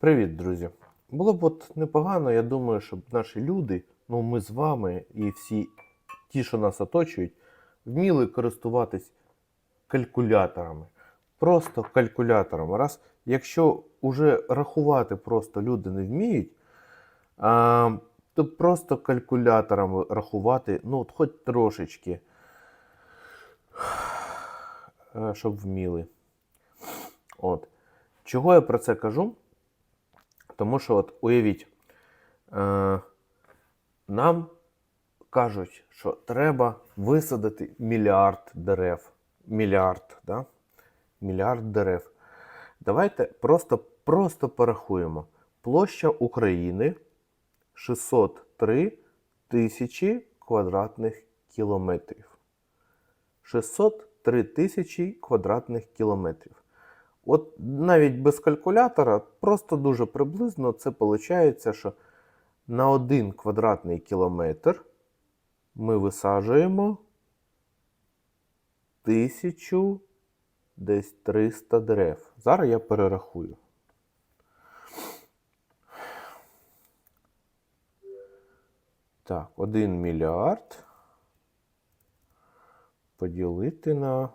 Привіт, друзі! Було б от непогано, я думаю, щоб наші люди, ну ми з вами і всі ті, що нас оточують, вміли користуватись калькуляторами. Просто калькуляторами. Раз, якщо вже рахувати просто люди не вміють, а, то просто калькуляторами рахувати, ну, от хоч трошечки, е, щоб вміли. От. Чого я про це кажу? Тому що, от уявіть, е, нам кажуть, що треба висадити мільярд дерев. Мільярд, да? Мільярд дерев. Давайте просто, просто порахуємо. Площа України 603 тисячі квадратних кілометрів. 603 тисячі квадратних кілометрів. От навіть без калькулятора, просто дуже приблизно це виходить, що на один квадратний кілометр ми висаджуємо тисячу десь 300 дерев. Зараз я перерахую. Так, 1 мільярд поділити на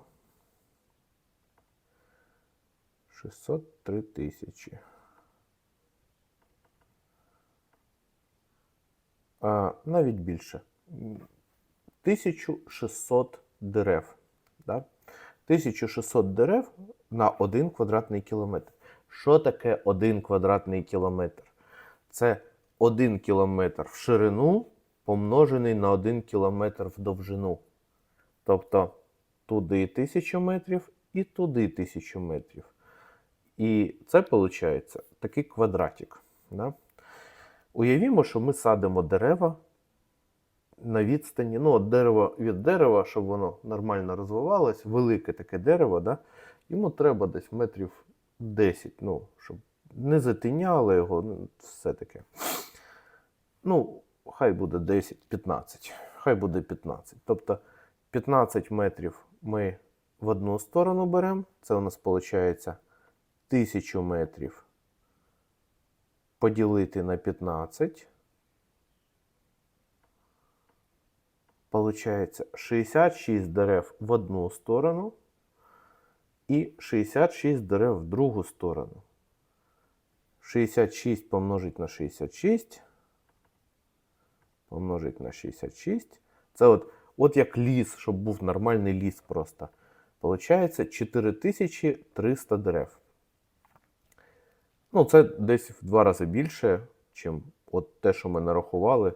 603 тисячі. А, навіть більше. 1600 дерев. Да? 1600 дерев на 1 квадратний кілометр. Що таке 1 квадратний кілометр? Це 1 кілометр в ширину помножений на 1 кілометр в довжину. Тобто туди 1000 метрів і туди 1000 метрів. І це виходить такий квадратик. Да? Уявімо, що ми садимо дерева на відстані, ну, от дерево від дерева, щоб воно нормально розвивалось, велике таке дерево, да? йому треба десь метрів 10, ну, щоб не затиняло його, ну, все таке. Ну, хай буде 10-15. Хай буде 15. Тобто 15 метрів ми в одну сторону беремо, це у нас виходить 1000 метрів поділити на 15. Получається 66 дерев в одну сторону і 66 дерев в другу сторону. 66 помножить на 66. Помножить на 66. Це от, от як ліс, щоб був нормальний ліс просто. Получається 4300 дерев. Ну, це десь в два рази більше, ніж от те, що ми нарахували. Е,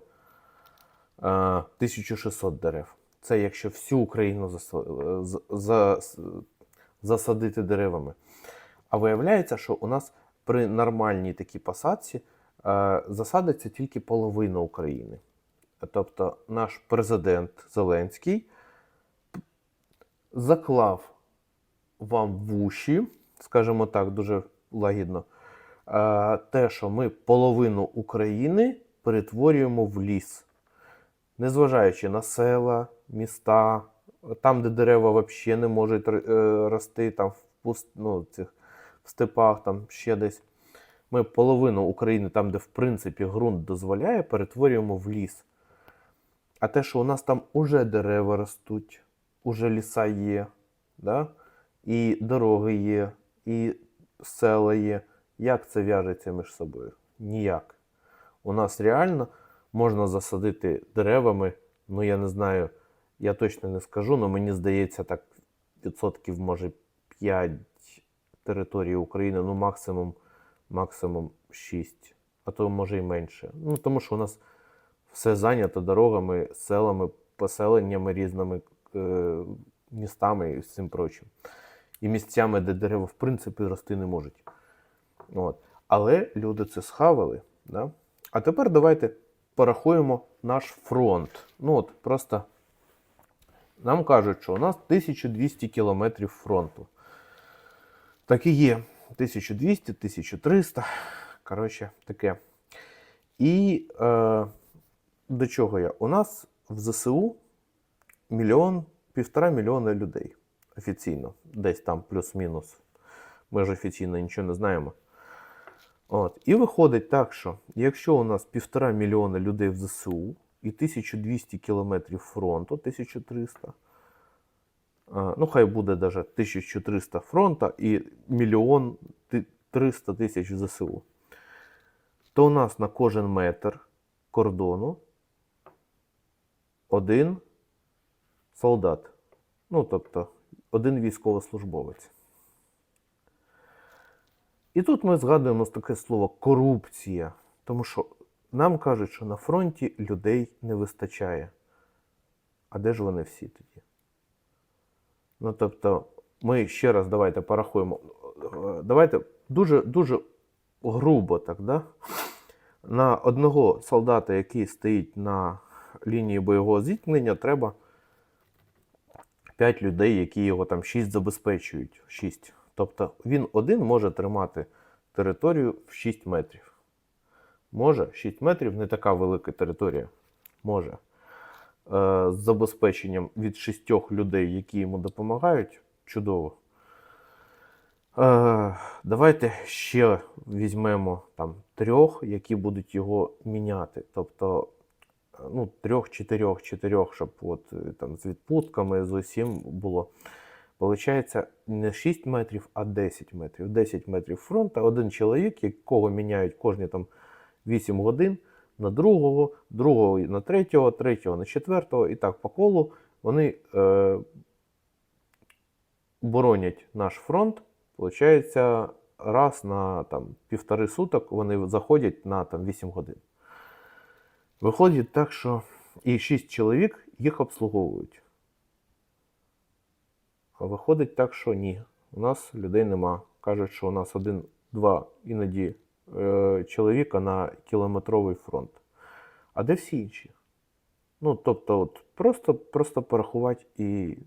1600 дерев. Це якщо всю Україну за- засадити деревами. А виявляється, що у нас при нормальній такій посадці е, засадиться тільки половина України. Тобто наш президент Зеленський заклав вам в уші, скажімо так, дуже лагідно, е, те, що ми половину України перетворюємо в ліс. Незважаючи на села, міста, там, де дерева взагалі не можуть е, рости, там в, пуст, ну, цих, в степах, там ще десь. Ми половину України, там, де в принципі ґрунт дозволяє, перетворюємо в ліс. А те, що у нас там уже дерева ростуть, уже ліса є, да? і дороги є, і села є. Як це в'яжеться між собою? Ніяк. У нас реально можна засадити деревами, ну я не знаю, я точно не скажу, але мені здається, так відсотків, може, 5 території України, ну максимум, максимум 6, а то може і менше. Ну, тому що у нас все зайнято дорогами, селами, поселеннями різними е, містами і всім прочим. І місцями, де дерева в принципі рости не можуть. От. Але люди це схавали. Да? А тепер давайте порахуємо наш фронт. Ну от просто нам кажуть, що у нас 1200 кілометрів фронту. Так і є. 1200, 1300. Коротше, таке. І е, до чого я? У нас в ЗСУ мільйон, півтора мільйона людей офіційно. Десь там плюс-мінус. Ми ж офіційно нічого не знаємо. От. І виходить так, що якщо у нас півтора мільйона людей в ЗСУ і 1200 кілометрів фронту, 1300, ну хай буде даже 1300 фронта і мільйон 300 тисяч в ЗСУ, то у нас на кожен метр кордону один солдат. Ну, тобто, один військовослужбовець. І тут ми згадуємо таке слово корупція, тому що нам кажуть, що на фронті людей не вистачає. А де ж вони всі тоді? Ну, тобто, ми ще раз давайте порахуємо. Давайте дуже, дуже грубо так, да? на одного солдата, який стоїть на лінії бойового зіткнення, треба 5 людей, які його там 6 забезпечують. 6. Тобто він один може тримати територію в 6 метрів. Може, 6 метрів не така велика територія. Може. Е, з забезпеченням від 6 людей, які йому допомагають, чудово. Е, давайте ще візьмемо там трьох, які будуть його міняти. Тобто, ну, трьох, чотирьох, чотирьох, щоб от, е, там, з відпустками, з усім було. Получається не 6 метрів, а 10 метрів. 10 метрів фронту, один чоловік, якого міняють кожні там 8 годин на другого, другого на третього, третього на четвертого, і так по колу вони е, боронять наш фронт. Получається, раз на там, півтори суток вони заходять на там, 8 годин. Виходить так, що і 6 чоловік їх обслуговують. Виходить так, що ні. У нас людей нема. Кажуть, що у нас один-два іноді е, чоловіка на кілометровий фронт. А де всі інші? Ну, тобто, от, просто, просто порахувати і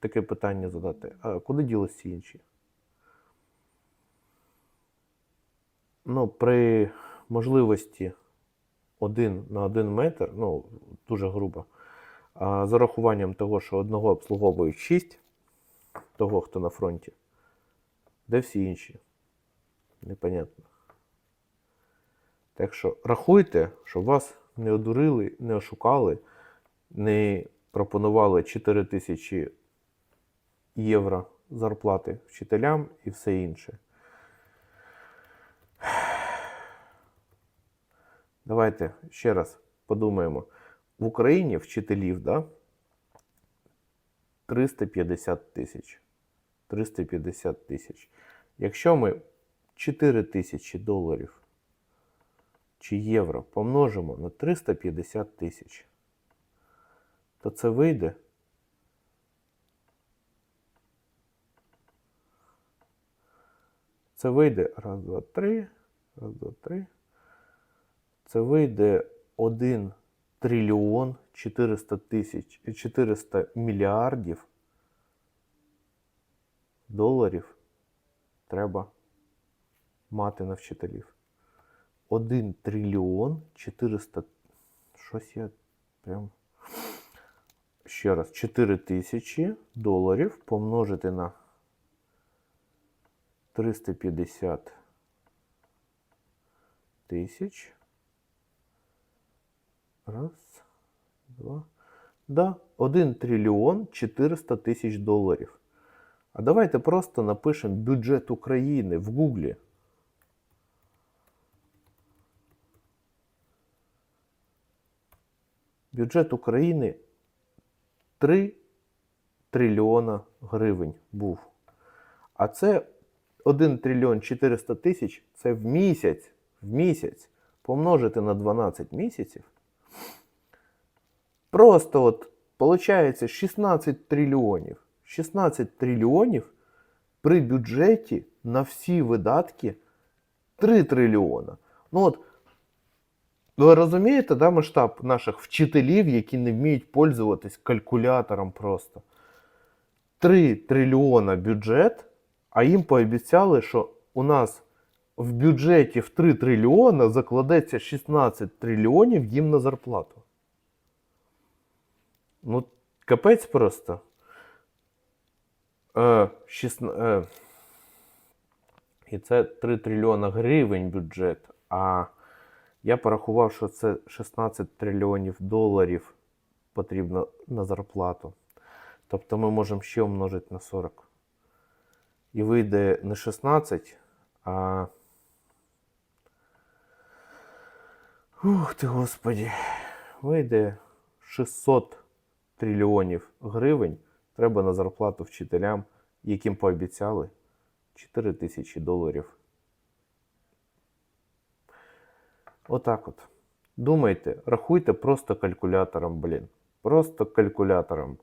таке питання задати. А куди ділись всі інші? Ну, при можливості один на один метр, ну, дуже грубо, а з урахуванням того, що одного обслуговують 6, того, хто на фронті, де всі інші? Непонятно. Так що рахуйте, щоб вас не одурили, не ошукали, не пропонували 4 тисячі євро зарплати вчителям і все інше. Давайте ще раз подумаємо. В Україні вчителів, да, 350 тисяч. 350 тисяч. Якщо ми 4 тисячі доларів чи євро помножимо на 350 тисяч, то це вийде. Це вийде раз, два, три, раз, два, три. Це вийде 1 трильйон 400 тисяч 400 мільярдів доларів треба мати на вчителів. 1 трильйон 400. Щось я прям. Ще раз, 4 тисячі доларів помножити на 350 тисяч. Раз, два. Да, 1 трильйон 400 тисяч доларів. А давайте просто напишемо бюджет України в Гуглі. Бюджет України 3 трильйона гривень був. А це 1 трильйон 400 тисяч це в місяць. В місяць помножити на 12 місяців. Просто от получається 16 трильйонів. 16 трильйонів при бюджеті на всі видатки 3 трильйона. Ну от, ви розумієте, да, масштаб наших вчителів, які не вміють пользуватись калькулятором просто. 3 трильйона бюджет, а їм пообіцяли, що у нас в бюджеті в 3 трильйона закладеться 16 трильйонів їм на зарплату. Ну, капець просто. Е, 16, е, І це 3 трильйона гривень бюджет. А я порахував, що це 16 трильйонів доларів потрібно на зарплату. Тобто ми можемо ще умножити на 40. І вийде не 16, а. Ух ти, господі. Вийде 600 трильйонів гривень. Треба на зарплату вчителям, яким пообіцяли 4 тисячі доларів. Отак от. Думайте, рахуйте просто калькулятором, блін. Просто калькулятором.